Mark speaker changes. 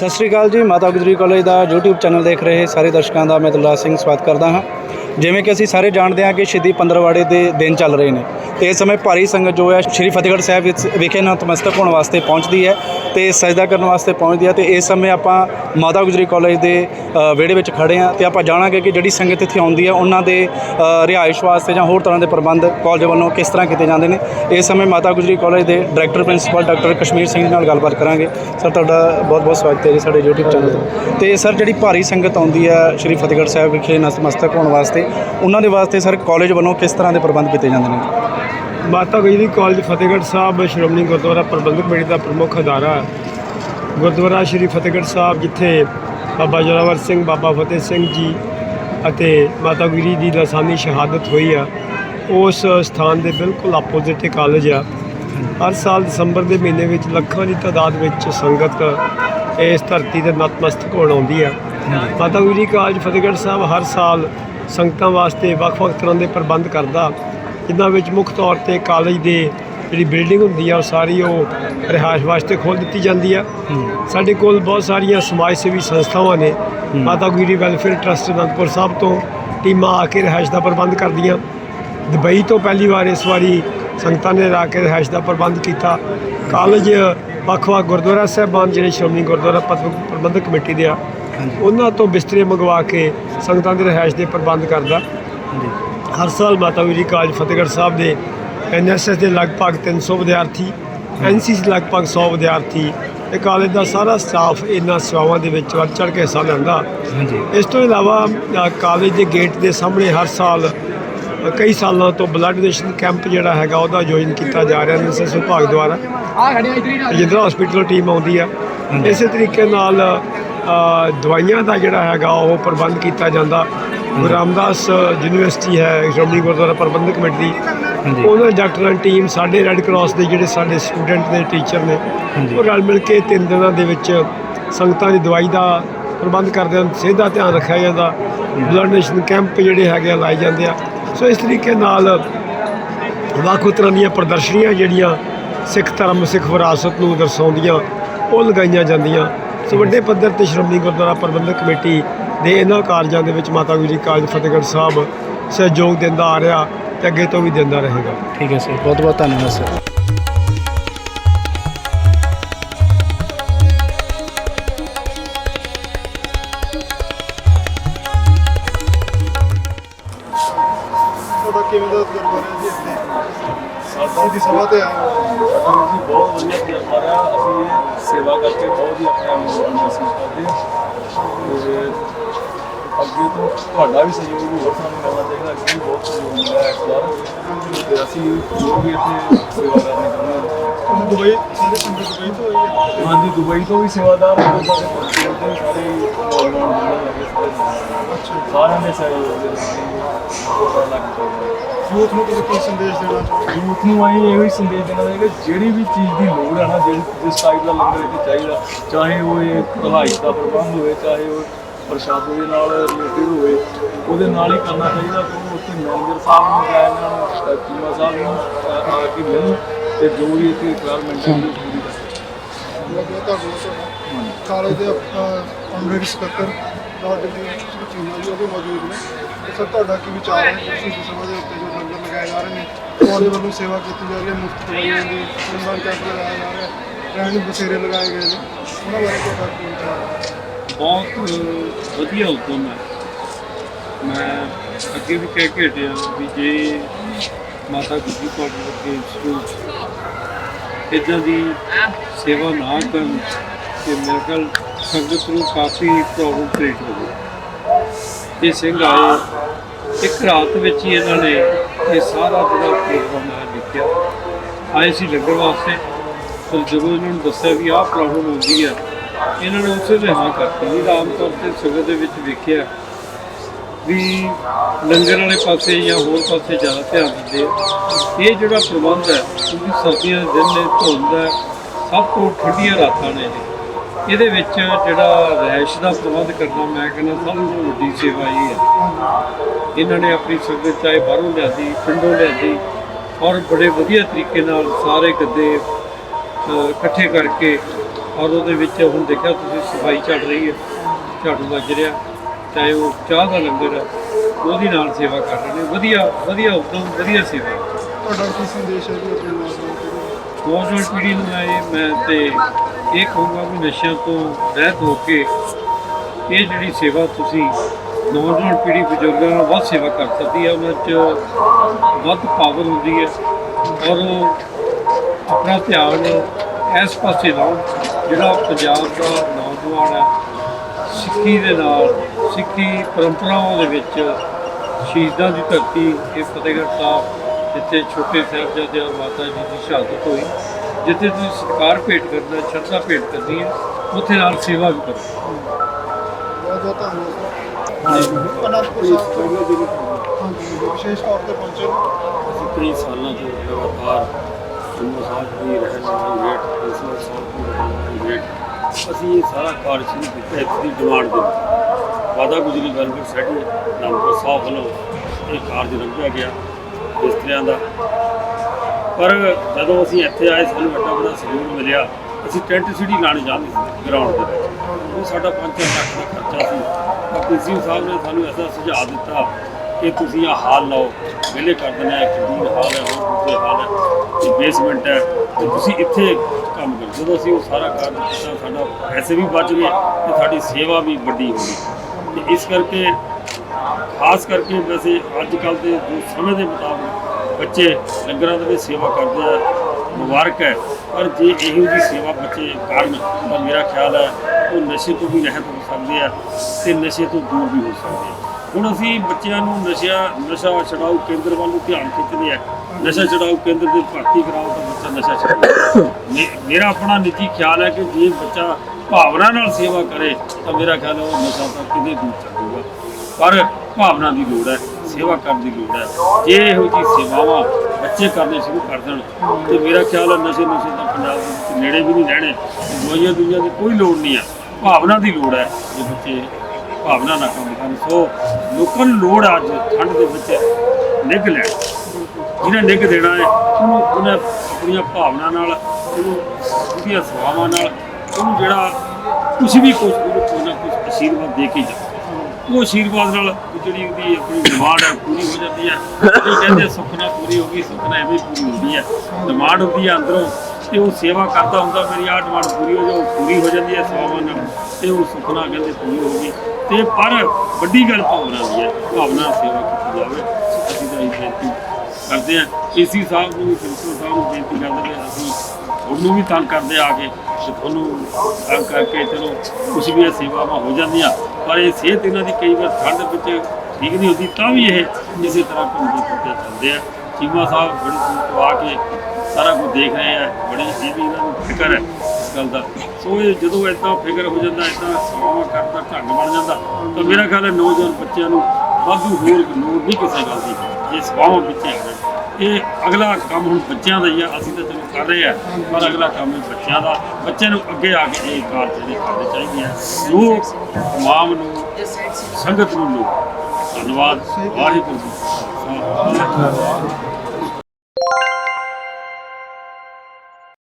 Speaker 1: ਸਤਿ ਸ਼੍ਰੀ ਅਕਾਲ ਜੀ। ਮਾਤਾ ਗੁਜਰੀ ਕਾਲਜ ਦਾ YouTube ਚੈਨਲ ਦੇਖ ਰਹੇ ਸਾਰੇ ਦਰਸ਼ਕਾਂ ਦਾ ਮੈਂ ਦਲਰਾਜ ਸਿੰਘ ਸਵਾਗਤ ਕਰਦਾ ਹਾਂ। ਜਿਵੇਂ ਕਿ ਅਸੀਂ ਸਾਰੇ ਜਾਣਦੇ ਹਾਂ ਕਿ ਸ਼ਹੀਦੀ ਪੰਦਰਵਾੜੇ ਦੇ ਦਿਨ ਚੱਲ ਰਹੇ ਨੇ। ਤੇ ਇਸ ਸਮੇਂ ਭਾਰੀ ਸੰਗਤ ਜੋ ਹੈ ਸ਼੍ਰੀ ਫਤਿਹਗੜ੍ਹ ਸਾਹਿਬ ਵਿੱਚ ਵਿਖੇ ਨਤਮਸਤਕ ਹੋਣ ਵਾਸਤੇ ਪਹੁੰਚਦੀ ਹੈ ਤੇ ਸਜਦਾ ਕਰਨ ਵਾਸਤੇ ਪਹੁੰਚਦੀ ਹੈ ਤੇ ਇਸ ਸਮੇਂ ਆਪਾਂ ਮਾਤਾ ਗੁਜਰੀ ਕਾਲਜ ਦੇ ਵਿਹੜੇ ਵਿੱਚ ਖੜੇ ਹਾਂ ਤੇ ਆਪਾਂ ਜਾਣਾਂਗੇ ਕਿ ਜਿਹੜੀ ਸੰਗਤ ਇੱਥੇ ਆਉਂਦੀ ਹੈ ਉਹਨਾਂ ਦੇ ਰਿਹਾਇਸ਼ ਵਾਸਤੇ ਜਾਂ ਹੋਰ ਤਰ੍ਹਾਂ ਦੇ ਪ੍ਰਬੰਧ ਕਾਲਜ ਵੱਲੋਂ ਕਿਸ ਤਰ੍ਹਾਂ ਕੀਤੇ ਜਾਂਦੇ ਨੇ। ਇਸ ਸਮੇਂ ਮਾਤਾ ਗੁਜਰੀ ਕਾਲਜ ਦੇ director, principal doctor Kashmir Singh ji ਨਾਲ ਗੱਲਬਾਤ ਕਰਾਂਗੇ। ਸਰ, ਤੁਹਾਡਾ ਬਹੁਤ ਬਹੁਤ ਸਵਾਗਤ ਹੈ ਜੀ ਸਾਡੇ YouTube ਚੈਨਲ ਤੇ। ਤੇ ਸਰ, ਜਿਹੜੀ ਭਾਰੀ ਸੰਗਤ ਆਉਂਦੀ ਹੈ ਸ਼੍ਰੀ ਫਤਿਹਗੜ੍ਹ ਸਾਹਿਬ ਵਿਖੇ ਨਤਮਸਤਕ ਹੋਣ ਵਾਸਤੇ ਉਹਨਾਂ ਦੇ ਵਾਸਤੇ ਸਰ ਕਾਲਜ ਵੱਲੋਂ ਕਿਸ ਤਰ੍ਹਾਂ ਦੇ ਪ੍ਰਬੰਧ ਕੀਤੇ ਜਾਂਦੇ ਨੇ?
Speaker 2: ਮਾਤਾ ਗੁਜਰੀ ਕਾਲਜ ਫਤਿਹਗੜ੍ਹ ਸਾਹਿਬ ਸ਼੍ਰੋਮਣੀ ਗੁਰਦੁਆਰਾ ਪ੍ਰਬੰਧਕ ਕਮੇਟੀ ਦਾ ਪ੍ਰਮੁੱਖ ਅਦਾਰਾ। ਗੁਰਦੁਆਰਾ ਸ਼੍ਰੀ ਫਤਿਹਗੜ੍ਹ ਸਾਹਿਬ ਜਿੱਥੇ ਬਾਬਾ ਜੋਰਾਵਰ ਸਿੰਘ ਬਾਬਾ ਫਤਿਹ ਸਿੰਘ ਜੀ ਅਤੇ ਮਾਤਾ ਗੁਜਰੀ ਦੀ ਲਾਸਾਨੀ ਸ਼ਹਾਦਤ ਹੋਈ ਆ। ਉਸ ਸਥਾਨ ਦੇ ਬਿਲਕੁਲ ਆਪੋਜ਼ਿਟ ਇਹ ਕਾਲਜ ਆ। ਹਰ ਸਾਲ ਦਸੰਬਰ ਦੇ ਮਹੀਨੇ ਵਿੱਚ ਲੱਖਾਂ ਦੀ ਤਾਦਾਦ ਵਿੱਚ ਸੰਗਤ ਇਸ ਧਰਤੀ ਤੇ ਨਤਮਸਤਕ ਹੋਣ ਆਉਂਦੀ ਆ। ਮਾਤਾ ਗੁਜਰੀ ਕਾਲਜ ਫਤਿਹਗੜ੍ਹ ਸਾਹਿਬ ਹਰ ਸਾਲ ਸੰਗਤਾਂ ਵਾਸਤੇ ਵੱਖ-ਵੱਖ ਤਰ੍ਹਾਂ ਦੇ ਪ੍ਰਬੰਧ ਕਰਦਾ। ਜਿਨ੍ਹਾਂ ਵਿੱਚ ਮੁੱਖ ਤੌਰ ਤੇ ਕਾਲਜ ਦੇ ਜਿਹੜੀ ਬਿਲਡਿੰਗ ਹੁੰਦੀ ਆ ਉਹ ਸਾਰੀ ਉਹ ਰਿਹਾਇਸ਼ ਵਾਸਤੇ ਖੋਲ ਦਿੱਤੀ ਜਾਂਦੀ ਆ। ਸਾਡੇ ਕੋਲ ਬਹੁਤ ਸਾਰੀਆਂ ਸਮਾਜ ਸੇਵੀ ਸੰਸਥਾਵਾਂ ਨੇ। ਮਾਤਾ ਗੁਜਰੀ ਵੈਲਫੇਅਰ ਟਰਸਟ ਅਨੰਦਪੁਰ ਸਾਹਿਬ ਤੋਂ ਟੀਮਾਂ ਆ ਕੇ ਰਿਹਾਇਸ਼ ਦਾ ਪ੍ਰਬੰਧ ਕਰਦੀਆਂ। ਦੁਬਈ ਤੋਂ ਪਹਿਲੀ ਵਾਰ ਇਸ ਵਾਰੀ ਸੰਗਤਾਂ ਨੇ ਆ ਕੇ ਰਿਹਾਇਸ਼ ਦਾ ਪ੍ਰਬੰਧ ਕੀਤਾ। ਕਾਲਜ ਵੱਖ-ਵੱਖ ਗੁਰਦੁਆਰਾ ਸਾਹਿਬਾਨ ਜਿਹੜੇ ਸ਼੍ਰੋਮਣੀ ਗੁਰਦੁਆਰਾ ਪ੍ਰਬੰਧ- ਪ੍ਰਬੰਧਕ ਕਮੇਟੀ ਦੇ ਆ ਉਹਨਾਂ ਤੋਂ ਬਿਸਤਰੇ ਮੰਗਵਾ ਕੇ ਸੰਗਤਾਂ ਦੇ ਰਿਹਾਇਸ਼ ਦੇ ਪ੍ਰਬੰਧ ਕਰਦਾ। ਹਰ ਸਾਲ ਮਾਤਾ ਗੁਜਰੀ ਕਾਲਜ ਫਤਿਹਗੜ੍ਹ ਸਾਹਿਬ ਦੇ ਐਨਐਸਐਸ ਦੇ ਲਗਭਗ 300 ਵਿਦਿਆਰਥੀ ਐਨਸੀਸੀ ਲਗਭਗ 100 ਵਿਦਿਆਰਥੀ ਇਹ ਕਾਲਜ ਦਾ ਸਾਰਾ ਸਟਾਫ ਇਹਨਾਂ ਸੇਵਾਵਾਂ ਦੇ ਵਿੱਚ ਵੱਧ ਚੜ੍ਹ ਕੇ ਹਿੱਸਾ ਲੈਂਦਾ। ਇਸ ਤੋਂ ਇਲਾਵਾ ਕਾਲਜ ਦੇ ਗੇਟ ਦੇ ਸਾਹਮਣੇ ਹਰ ਸਾਲ ਕਈ ਸਾਲਾਂ ਤੋਂ ਬਲੱਡ ਡੋਨੇਸ਼ਨ ਕੈਂਪ ਜਿਹੜਾ ਹੈਗਾ ਉਹਦਾ ਆਯੋਜਨ ਕੀਤਾ ਜਾ ਰਿਹਾ ਐਨਐਸਐਸ ਵਿਭਾਗ ਦੁਆਰਾ। ਜਿੱਦਾਂ ਹਸਪੀਟਲ ਟੀਮ ਆਉਂਦੀ ਆ। ਇਸੇ ਤਰੀਕੇ ਨਾਲ ਦਵਾਈਆਂ ਦਾ ਜਿਹੜਾ ਹੈਗਾ ਉਹ ਪ੍ਰਬੰਧ ਕੀਤਾ ਜਾਂਦਾ। ਗੁਰੂ ਰਾਮਦਾਸ ਯੂਨੀਵਰਸਿਟੀ ਹੈ ਸ਼੍ਰੋਮਣੀ ਗੁਰਦੁਆਰਾ ਪ੍ਰਬੰਧਕ ਕਮੇਟੀ ਦੀ। ਉਹਨਾਂ ਡਾਕਟਰਾਂ ਦੀ ਟੀਮ ਸਾਡੇ ਰੈੱਡ ਕਰਾਸ ਦੇ ਜਿਹੜੇ ਸਾਡੇ ਸਟੂਡੈਂਟ ਨੇ ਟੀਚਰ ਨੇ। ਉਹ ਰਲ ਮਿਲ ਕੇ ਤਿੰਨ ਦਿਨਾਂ ਦੇ ਵਿੱਚ ਸੰਗਤਾਂ ਦੀ ਦਵਾਈ ਦਾ ਪ੍ਰਬੰਧ ਕਰਦੇ ਹਨ। ਸਿਹਤ ਦਾ ਧਿਆਨ ਰੱਖਿਆ ਜਾਂਦਾ। ਬਲੱਡ ਡੋਨੇਸ਼ਨ ਕੈਂਪ ਜਿਹੜੇ ਹੈਗੇ ਆ ਲਾਏ ਜਾਂਦੇ ਆ। ਸੋ ਇਸ ਤਰੀਕੇ ਨਾਲ ਵੱਖ ਤਰ੍ਹਾਂ ਦੀਆਂ ਪ੍ਰਦਰਸ਼ਨੀਆਂ ਜਿਹੜੀਆਂ ਸਿੱਖ ਧਰਮ, ਸਿੱਖ ਵਿਰਾਸਤ ਨੂੰ ਦਰਸਾਉਂਦੀਆਂ, ਉਹ ਲਗਾਈਆਂ ਜਾਂਦੀਆਂ। ਸੋ ਵੱਡੇ ਪੱਧਰ ਤੇ ਸ਼੍ਰੋਮਣੀ ਗੁਰਦੁਆਰਾ ਪ੍ਰਬੰਧਕ ਕਮੇਟੀ ਦੇ ਇਹਨਾਂ ਕਾਰਜਾਂ ਦੇ ਵਿੱਚ ਮਾਤਾ ਗੁਜਰੀ ਕਾਲਜ ਫਤਿਹਗੜ੍ਹ ਸਾਹਿਬ ਸਹਿਯੋਗ ਦਿੰਦਾ ਆ ਰਿਹਾ ਤੇ ਅੱਗੇ ਤੋਂ ਵੀ ਦਿੰਦਾ ਰਹੇਗਾ।
Speaker 1: ਠੀਕ ਹੈ ਸਰ ਬਹੁਤ ਬਹੁਤ ਧੰਨਵਾਦ, ਸਰ।
Speaker 3: ਹੀ
Speaker 4: ਆਪਣੇ ਆਪ ਨੂੰ ਮਹਿਸੂਸ ਕਰਦੇ ਹਾਂ। ਤੇ ਅੱਗੇ ਤੋਂ ਤੁਹਾਡਾ ਵੀ ਸਹਿਯੋਗ ਹੋਰ ਸਾਨੂੰ ਮਿਲਣਾ ਚਾਹੀਦਾ। ਅੱਗੇ ਵੀ ਬਹੁਤ ਸਹਿਯੋਗ ਮਿਲਿਆ ਇਸ ਵਾਰ। ਤੇ ਅਸੀਂ ਹੋਰ ਵੀ ਇੱਥੇ ਸੇਵਾ ਕਰਨੀ ਚਾਹੁੰਦੇ ਹਾਂ।
Speaker 3: ਤੁਸੀਂ ਦੁਬਈ ਸਾਰੇ ਸੰਗਤ ਦੁਬਈ ਤੋਂ ਆਈ ਹੈ।
Speaker 4: ਹਾਂਜੀ ਦੁਬਈ ਤੋਂ ਵੀ ਸੇਵਾਦਾਰ ਹੋ ਸਾਡੇ ਪਹੁੰਚੇ ਤੇ ਸਾਰੇ ਨੌਜਵਾਨ ਜਿਹੜੇ ਲੱਗੇ ਸਾਰੇ ਸਾਰਿਆਂ ਦੇ ਸਹਿਯੋਗ ਦੇ ਨਾਲ ਬਹੁਤ ਲੱਗ ਚਾਹੀਦਾ
Speaker 3: ਯੂਥ ਨੂੰ ਤੁਸੀਂ ਕੀ ਸੰਦੇਸ਼ ਦੇਣਾ ਚਾਹੋਗੇ?
Speaker 4: ਯੂਥ ਨੂੰ ਅਸੀਂ ਇਹੋ ਹੀ ਸੰਦੇਸ਼ ਦੇਣਾ ਚਾਹੀਦਾ ਕਿ ਜਿਹੜੀ ਵੀ ਚੀਜ਼ ਦੀ ਲੋੜ ਹੈ ਨਾ ਜਿਹੜੀ ਜਿਸ ਟਾਈਪ ਦਾ ਲੰਗਰ ਇੱਥੇ ਚਾਹੀਦਾ ਚਾਹੇ ਉਹ ਇਹ ਭਲਾਈ ਦਾ ਪ੍ਰਬੰਧ ਹੋਵੇ ਚਾਹੇ ਉਹ ਪ੍ਰਸ਼ਾਦ ਦੇ ਨਾਲ ਰਿਲੇਟਡ ਹੋਵੇ ਉਹਦੇ ਨਾਲ ਹੀ ਕਰਨਾ ਚਾਹੀਦਾ ਕਿ ਉੱਥੇ ਮੈਨੇਜਰ ਸਾਹਿਬ ਨੂੰ ਜਾਂ ਇਹਨਾਂ ਨੂੰ ਚੀਮਾ ਸਾਹਿਬ ਨੂੰ ਆ ਕੇ ਮਿਲਣ ਤੇ ਜੋ ਵੀ ਇੱਥੇ ਰਿਕੁਆਇਰਮੈਂਟ ਹੈ ਉਹ ਪੂਰੀ
Speaker 3: ਧੰਨਵਾਦ ਕਾਲਜ ਦੇ ਅਨਰੇਰੀ ਸਕੱਤਰ ਡਾਕਟਰ ਦੀ ਚੀਨਾ ਜੀ ਉਹ ਵੀ ਮੌਜੂਦ ਨੇ ਸਰ ਤੁਹਾਡਾ ਕੀ ਵਿਚਾਰ ਹੈ? ਤੁਸੀਂ ਦੀ ਸਭਾ ਦੇ ਉੱਤੇ ਜੋ ਲਗਾਏ ਜਾ ਰਹੇ ਨੇ ਕਾਲਜ ਵੱਲੋਂ ਸੇਵਾ ਕੀਤੀ ਜਾ ਰਹੀ ਹੈ, ਮੁਫਤ ਦਵਾਈਆਂ ਦੀ ਖੂਨਦਾਨ ਕੈਂਪ ਲਗਾਇਆ ਜਾ ਰਿਹਾ ਹੈ। ਰਹਿਣ ਦੇ ਬਸੇਰੇ ਲਗਾਏ ਗਏ ਨੇ। ਉਹਨਾਂ ਬਾਰੇ ਤੁਹਾਡਾ ਕੀ ਵਿਚਾਰ
Speaker 5: ਬਹੁਤ ਵਧੀਆ ਉਦਮ ਹੈ। ਮੈਂ ਅੱਗੇ ਵੀ ਕਹਿ ਕੇ ਹਟਿਆ ਵੀ ਜੇ ਮਾਤਾ ਗੁਜਰੀ ਕਾਲਜ ਵਰਗੇ ਇੰਸਟੀਚਿਊਟ ਇੱਦਾਂ ਦੀ ਸੇਵਾ ਨਾ ਕਰਨ ਤੇ ਮੇਰੇ ਖਿਆਲ ਸੰਗਤ ਨੂੰ ਕਾਫੀ ਪ੍ਰੋਬਲਮ ਕ੍ਰੀਏਟ ਹੋ ਗਈ ਇਹ ਸਿੰਘ ਆਏ, ਇੱਕ ਰਾਤ ਵਿੱਚ ਹੀ ਇਹਨਾਂ ਨੇ ਇਹ ਸਾਰਾ ਜਿਹੜਾ ਪ੍ਰੋਗਰਾਮ ਹੈ ਲਿਖਿਆ ਆਏ ਸੀ ਲੱਗਣ ਵਾਸਤੇ। ਫਿਰ ਜਦੋਂ ਇਹਨਾਂ ਨੂੰ ਦੱਸਿਆ ਵੀ ਆਹ ਪ੍ਰੋਬਲਮ ਹੁੰਦੀ ਹੈ ਇਹਨਾਂ ਨੇ ਉਸੇ ਦੇ ਹਾਂ ਕਰਤੀ। ਜਿਹੜਾ ਆਮ ਤੌਰ ਤੇ ਸੁਗਰ ਦੇ ਵਿੱਚ ਵੇਖਿਆ ਵੀ ਲੰਗਰ ਵਾਲੇ ਪਾਸੇ ਜਾਂ ਹੋਰ ਪਾਸੇ ਜ਼ਿਆਦਾ ਧਿਆਨ ਦਿੰਦੇ ਇਹ ਜਿਹੜਾ ਪ੍ਰਬੰਧ ਹੈ ਕਿਉਂਕਿ ਸਰਦੀਆਂ ਦੇ ਦਿਨ ਨੇ ਧੁੰਦ ਸਭ ਤੋਂ ਠੰਡੀਆਂ ਰਾਤਾਂ ਨੇ ਇਹਦੇ ਵਿੱਚ ਜਿਹੜਾ ਰਹਿਸ਼ ਦਾ ਪ੍ਰਬੰਧ ਕਰਨਾ, ਮੈਂ ਕਹਿੰਦਾ ਸਭ ਤੋਂ ਵੱਡੀ ਸੇਵਾ ਇਹ ਹੈ। ਇਹਨਾਂ ਨੇ ਆਪਣੀ ਸੰਗਤ ਚਾਹੇ ਬਾਹਰੋਂ ਲਿਆਦੀ ਪਿੰਡੋਂ ਲਿਆਦੀ ਔਰ ਬੜੇ ਵਧੀਆ ਤਰੀਕੇ ਨਾਲ ਸਾਰੇ ਗੱਦੇ ਇਕੱਠੇ ਕਰਕੇ ਔਰ ਉਹਦੇ ਵਿੱਚ ਹੁਣ ਦੇਖਿਆ ਤੁਸੀਂ ਸਫ਼ਾਈ ਚੱਲ ਰਹੀ ਹੈ ਝਾੜੂ ਵੱਜ ਰਿਹਾ ਚਾਹੇ ਉਹ ਚਾਹ ਦਾ ਲੰਗਰ ਹੈ ਉਹਦੀ ਨਾਲ ਸੇਵਾ ਕਰ ਰਹੇ ਨੇ ਵਧੀਆ ਵਧੀਆ ਉਦਮ ਵਧੀਆ ਸੇਵਾ।
Speaker 3: ਤੁਹਾਡਾ ਕੀ ਸੰਦੇਸ਼ ਹੈ ਜੀ ਆਪਣੇ ਨੌਜਵਾਨ ਪੀੜ੍ਹੀ ਨੂੰ?
Speaker 5: ਇਹ ਮੈਂ ਤੇ ਇਹ ਕਹੂੰਗਾ ਵੀ ਨਸ਼ਿਆਂ ਤੋਂ ਰਹਿਤ ਹੋ ਕੇ ਇਹ ਜਿਹੜੀ ਸੇਵਾ ਤੁਸੀਂ ਨੌਜਵਾਨ ਪੀੜ੍ਹੀ ਬਜ਼ੁਰਗਾਂ ਨੂੰ ਵੱਧ ਸੇਵਾ ਕਰ ਸਕਦੀ ਹੈ, ਉਹਨਾਂ 'ਚ ਵੱਧ ਪਾਵਰ ਹੁੰਦੀ ਹੈ ਔਰ ਆਪਣਾ ਧਿਆਨ ਇਸ ਪਾਸੇ ਲਾਉਣ ਜਿਹੜਾ ਪੰਜਾਬ ਦਾ ਨੌਜਵਾਨ ਹੈ, ਸਿੱਖੀ ਦੇ ਨਾਲ, ਸਿੱਖੀ ਪਰੰਪਰਾਵਾਂ ਦੇ ਵਿੱਚ ਸ਼ਹੀਦਾਂ ਦੀ ਧਰਤੀ ਇਹ ਫਤਿਹਗੜ੍ਹ ਸਾਹਿਬ, ਜਿੱਥੇ ਛੋਟੇ ਸਾਹਿਬਜ਼ਾਦੇ ਔਰ ਮਾਤਾ ਜੀ ਦੀ ਸ਼ਹਾਦਤ ਹੋਈ, ਜਿੱਥੇ ਤੁਸੀਂ ਸਤਿਕਾਰ ਭੇਟ ਕਰਨਾ, ਸ਼ਰਧਾ ਭੇਟ ਕਰਨੀ ਹੈ, ਉੱਥੇ ਨਾਲ ਸੇਵਾ ਵੀ ਕਰੋ।
Speaker 3: ਬਹੁਤ ਬਹੁਤ ਧੰਨਵਾਦ। ਅਨੰਦਪੁਰ ਸਾਹਿਬ ਤੋਂ ਹਾਂਜੀ ਵਿਸ਼ੇਸ਼ ਤੌਰ ਤੇ ਪਹੁੰਚੇ ਨੇ।
Speaker 6: ਅਸੀਂ ਕਈ ਸਾਲਾਂ ਤੋਂ ਲਗਾਤਾਰ ਸਾਹਿਬ ਦੀ ਸਾਹਿਬ ਦੀ ਅਸੀਂ ਇਹ ਸਾਰਾ ਕਾਰਜ ਸ਼ੁਰੂ ਕੀਤਾ ਇਸ ਦੀ ਡਿਮਾਂਡ ਦੇ ਵਾਦਾ ਗੁਜਰੀ ਵੈਲਫੇਅਰ ਸੋਸਾਇਟੀ ਨਾਮਪੁਰ ਸਾਹਿਬ ਵੱਲੋਂ ਇਹ ਕਾਰਜ ਰੰਭਿਆ ਗਿਆ ਮਿਸਤਰੀਆਂ ਦਾ। ਪਰ ਜਦੋਂ ਅਸੀਂ ਇੱਥੇ ਆਏ ਸਾਨੂੰ ਐਡਾ ਬੜਾ ਸਹਿਯੋਗ ਮਿਲਿਆ ਅਸੀਂ ਟੈਂਟ ਸਿਟੀ ਲਾਣੇ ਜਾਂਦੇ ਸੀ ਗਰਾਊਂਡ ਦੇ ਵਿੱਚ। ਉਹ ਸਾਡਾ 5 ਲੱਖ ਦਾ ਖਰਚਾ ਸੀ। ਤਾਂ ਸਾਹਿਬ ਨੇ ਸਾਨੂੰ ਐਸਾ ਸੁਝਾਅ ਦਿੱਤਾ ਕਿ ਤੁਸੀਂ ਆਹ ਹਾਲ ਲਾਓ, ਵਿਹਲੇ ਕਰ ਦਿੰਦੇ ਆ ਕਬੀਰ ਹਾਲ ਹੈ, ਹੋਰ ਦੂਜੇ ਹਾਲ ਹੈ, ਤੇ ਬੇਸਮੈਂਟ ਹੈ, ਤੇ ਤੁਸੀਂ ਇੱਥੇ ਕੰਮ ਕਰੋ। ਜਦੋਂ ਅਸੀਂ ਉਹ ਸਾਰਾ ਕੰਮ ਕੀਤਾ, ਸਾਡਾ ਪੈਸੇ ਵੀ ਬਚ ਗਏ ਤੇ ਸਾਡੀ ਸੇਵਾ ਵੀ ਵੱਡੀ ਹੋ ਗਈ। ਤੇ ਇਸ ਕਰਕੇ, ਖਾਸ ਕਰਕੇ ਵੈਸੇ ਅੱਜ ਕੱਲ ਦੇ ਸਮੇਂ ਦੇ ਮੁਤਾਬਕ ਬੱਚੇ ਲੰਗਰਾਂ ਦੇ ਵਿੱਚ ਸੇਵਾ ਕਰਦੇ ਆ, ਮੁਬਾਰਕ ਹੈ। ਪਰ ਜੇ ਇਹੋ ਜੀ ਸੇਵਾ ਬੱਚੇ ਕਰਨ, ਤਾਂ ਮੇਰਾ ਖਿਆਲ ਹੈ ਉਹ ਨਸ਼ੇ ਤੋਂ ਵੀ ਰਹਿਤ ਹੋ ਸਕਦੇ ਆ ਤੇ ਨਸ਼ੇ ਤੋਂ ਦੂਰ ਵੀ ਹੋ ਸਕਦੇ ਆ। ਹੁਣ ਅਸੀਂ ਬੱਚਿਆਂ ਨੂੰ ਨਸ਼ਾ ਨਸ਼ਾ ਛਡਾਊ ਕੇਂਦਰ ਵੱਲ ਨੂੰ ਧਿਆਨ ਖਿੱਚਦੇ ਆ। ਨਸ਼ਾ ਛਡਾਊ ਕੇਂਦਰ ਦੇ ਭਰਤੀ ਕਰਾਓ ਤਾਂ ਬੱਚਾ ਨਸ਼ਾ ਛੱਡੇ ਮੇ- ਮੇਰਾ ਆਪਣਾ ਨਿੱਜੀ ਖਿਆਲ ਹੈ ਕਿ ਜੇ ਬੱਚਾ ਭਾਵਨਾ ਨਾਲ ਸੇਵਾ ਕਰੇ ਤਾਂ ਮੇਰਾ ਖਿਆਲ ਹੈ ਉਹ ਨਸ਼ਾ ਤਾਂ ਕਿਤੇ ਦੂਰ ਚੱਲੂਗਾ ਪਰ ਭਾਵਨਾ ਦੀ ਲੋੜ ਹੈ, ਸੇਵਾ ਕਰਨ ਦੀ ਲੋੜ ਹੈ। ਜੇ ਇਹੋ ਜੀ ਸੇਵਾਵਾਂ ਬੱਚੇ ਕਰਨੇ ਸ਼ੁਰੂ ਕਰ ਦੇਣ ਤੇ ਮੇਰਾ ਖਿਆਲ ਹੈ ਨਸ਼ੇ ਨਸ਼ੇ ਤਾਂ ਪੰਜਾਬ ਦੇ ਨੇੜੇ ਵੀ ਨਹੀਂ ਰਹਿਣੇ। ਦਵਾਈਆਂ ਦੁਨੀਆਂ ਦੀ ਕੋਈ ਲੋੜ ਨਹੀਂ ਆ। ਭਾਵਨਾ ਦੀ ਲੋੜ ਹੈ ਜੇ ਬੱਚੇ ਭਾਵਨਾ ਨਾਲ ਕੰਮ ਕਰਨ। ਸੋ ਲੋਕਾਂ ਨੂੰ ਲੋੜ ਆ ਅੱਜ ਠੰਡ ਦੇ ਵਿੱਚ ਨਿੱਘ ਲੈਣ। ਜਿਹਨੇ ਨਿੱਘ ਦੇਣਾ ਹੈ, ਉਹਨੂੰ ਉਹਨੇ ਆਪਣੀਆਂ ਭਾਵਨਾ ਨਾਲ, ਉਹਨੂੰ ਉਹਦੀਆਂ ਸੇਵਾਵਾਂ ਨਾਲ, ਉਹਨੂੰ ਜਿਹੜਾ ਕੁਝ ਵੀ ਕੁਝ ਕੋਈ ਨਾ ਕੁਝ ਆਸ਼ੀਰਵਾਦ ਦੇ ਕੇ ਜਾ ਉਹ ਆਸ਼ੀਰਵਾਦ ਨਾਲ ਜਿਹੜੀ ਉਹਦੀ ਆਪਣੀ ਡਿਮਾਂਡ ਹੈ ਪੂਰੀ ਹੋ ਜਾਂਦੀ ਹੈ ਉਹ ਕਹਿੰਦੇ ਆ, ਸੁੱਖ ਨਾਲ ਪੂਰੀ ਹੋ ਗਈ ਸੁੱਖ ਨਾਲ ਐਵੇਂ ਪੂਰੀ ਹੁੰਦੀ ਹੈ ਡਿਮਾਂਡ ਹੁੰਦੀ ਹੈ ਅੰਦਰੋਂ ਤੇ ਉਹ ਸੇਵਾ ਕਰਦਾ ਹੁੰਦਾ ਮੇਰੀ ਆਹ ਡਿਮਾਂਡ ਪੂਰੀ ਹੋ ਜਾਓ ਪੂਰੀ ਹੋ ਜਾਂਦੀ ਹੈ ਸੇਵਾਵਾਂ ਨਾਲ ਤੇ ਉਹ ਸੁੱਖ ਨਾਲ ਕਹਿੰਦੇ ਪੂਰੀ ਹੋ ਗਈ। ਤੇ ਪਰ ਵੱਡੀ ਗੱਲ ਭਾਵਨਾ ਦੀ ਹੈ ਭਾਵਨਾ ਸੇਵਾ ਕੀਤੀ ਜਾਵੇ ਅਸੀਂ ਤਾਂ ਇਹ ਬੇਨਤੀ ਕਰਦੇ ਆ। ਏਸੀ ਸਾਹਿਬ ਨੂੰ ਪ੍ਰਿੰਸੀਪਲ ਸਾਹਿਬ ਨੂੰ ਬੇਨਤੀ ਕਰਦੇ ਕਿ ਅਸੀਂ ਉਹਨੂੰ ਵੀ ਤੰਗ ਕਰਦੇ ਆ ਕੇ ਤੁਹਾਨੂੰ ਤੰਗ ਕਰਕੇ ਚਲੋ ਕੁਝ ਵੀ ਇਹ ਸੇਵਾਵਾਂ ਹੋ ਜਾਂਦੀਆਂ। ਪਰ ਇਹ ਸਿਹਤ ਇਹਨਾਂ ਦੀ ਕਈ ਵਾਰ ਠੰਡ ਵਿੱਚ ਠੀਕ ਨਹੀਂ ਹੁੰਦੀ, ਤਾਂ ਵੀ ਇਹ ਇਸੇ ਤਰ੍ਹਾਂ ਘੁੰਮਦੇ ਫਿਰਦੇ ਚੱਲਦੇ ਆ। ਚੀਮਾ ਸਾਹਿਬ ਬੜੀ ਦੂਰ ਆ ਕੇ ਸਾਰਾ ਕੁਝ ਦੇਖ ਰਹੇ ਆ, ਬੜੀ ਇਹ ਵੀ ਇਹਨਾਂ ਨੂੰ ਫਿਕਰ ਹੈ ਇਸ ਗੱਲ ਦਾ। ਸੋ ਇਹ ਜਦੋਂ ਇਦਾਂ ਫਿਕਰ ਹੋ ਜਾਂਦਾ ਇਦਾਂ ਸੇਵਾਵਾਂ ਕਰਦਾ ਢੰਗ ਬਣ ਜਾਂਦਾ, ਤਾਂ ਮੇਰਾ ਖਿਆਲ ਹੈ ਨੌਜਵਾਨ ਬੱਚਿਆਂ ਨੂੰ ਵਾਧੂ ਹੋਰ ਲੋੜ ਨਹੀਂ ਕਿਸੇ ਗੱਲ ਦੀ, ਜੇ ਸੇਵਾਵਾਂ ਵਿੱਚ ਆ ਇਹ ਅਗਲਾ ਕੰਮ ਹੁਣ ਬੱਚਿਆਂ ਦਾ ਹੀ ਆ, ਅਸੀਂ ਤਾਂ ਚਲੋ ਕਰ ਰਹੇ ਆ, ਪਰ ਅਗਲਾ ਕੰਮ ਹੈ ਬੱਚਿਆਂ ਦਾ, ਬੱਚਿਆਂ ਨੂੰ ਅੱਗੇ ਆ ਕੇ ਇਹ ਕਾਰਜ ਜਿਹੜੇ ਕਰਨੇ ਚਾਹੀਦੇ ਆ। ਲੋਕ ਮਾਮ ਨੂੰ, ਸੰਗਤ ਨੂੰ ਲੋਕ ਧੰਨਵਾਦ, ਵਾਹਿਗੁਰੂ ਜੀ